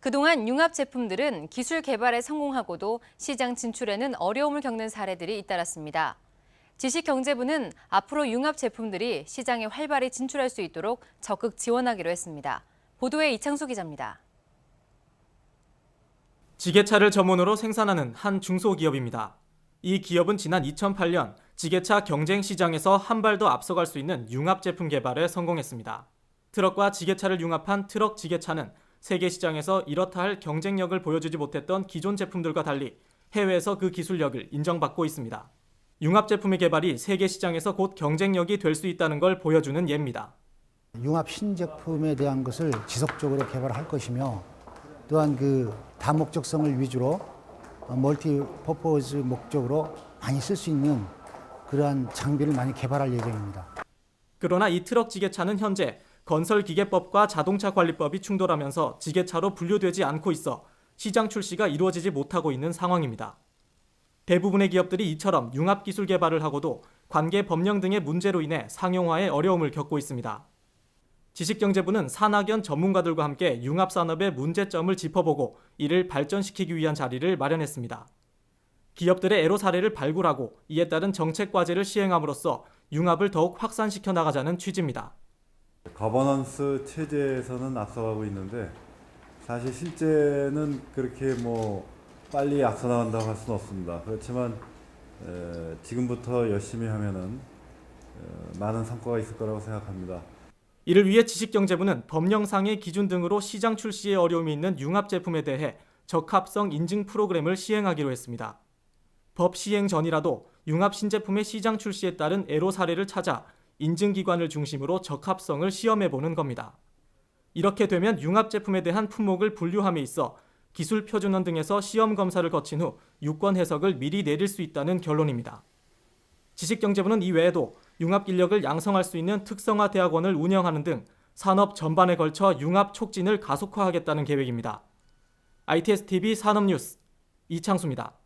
그동안 융합 제품들은 기술 개발에 성공하고도 시장 진출에는 어려움을 겪는 사례들이 잇따랐습니다. 지식경제부는 앞으로 융합 제품들이 시장에 활발히 진출할 수 있도록 적극 지원하기로 했습니다. 보도에 이창수 기자입니다. 지게차를 전문으로 생산하는 한 중소기업입니다. 이 기업은 지난 2008년 지게차 경쟁 시장에서 한 발 더 앞서갈 수 있는 융합 제품 개발에 성공했습니다. 트럭과 지게차를 융합한 트럭 지게차는 세계 시장에서 이렇다 할 경쟁력을 보여주지 못했던 기존 제품들과 달리 해외에서 그 기술력을 인정받고 있습니다. 융합 제품의 개발이 세계 시장에서 곧 경쟁력이 될 수 있다는 걸 보여주는 예입니다. 융합 신제품에 대한 것을 지속적으로 개발할 것이며 또한 그 다목적성을 위주로 멀티 퍼포즈 목적으로 많이 쓸 수 있는 그러한 장비를 많이 개발할 예정입니다. 그러나 이 트럭 지게차는 현재 건설기계법과 자동차 관리법이 충돌하면서 지게차로 분류되지 않고 있어 시장 출시가 이루어지지 못하고 있는 상황입니다. 대부분의 기업들이 이처럼 융합 기술 개발을 하고도 관계 법령 등의 문제로 인해 상용화에 어려움을 겪고 있습니다. 지식경제부는 산학연 전문가들과 함께 융합 산업의 문제점을 짚어보고 이를 발전시키기 위한 자리를 마련했습니다. 기업들의 애로 사례를 발굴하고 이에 따른 정책 과제를 시행함으로써 융합을 더욱 확산시켜 나가자는 취지입니다. 거버넌스 체제에서는 앞서가고 있는데 사실 실제는 그렇게 뭐 빨리 앞서 나간다고 할 수는 없습니다. 그렇지만 에, 지금부터 열심히 하면은 에, 많은 성과가 있을 거라고 생각합니다. 이를 위해 지식경제부는 법령상의 기준 등으로 시장 출시에 어려움이 있는 융합 제품에 대해 적합성 인증 프로그램을 시행하기로 했습니다. 법 시행 전이라도 융합 신제품의 시장 출시에 따른 애로 사례를 찾아 인증기관을 중심으로 적합성을 시험해 보는 겁니다. 이렇게 되면 융합 제품에 대한 품목을 분류함에 있어 기술 표준원 등에서 시험 검사를 거친 후 유권 해석을 미리 내릴 수 있다는 결론입니다. 지식경제부는 이 외에도 융합 인력을 양성할 수 있는 특성화 대학원을 운영하는 등 산업 전반에 걸쳐 융합 촉진을 가속화하겠다는 계획입니다. ITS TV 산업뉴스 이창수입니다.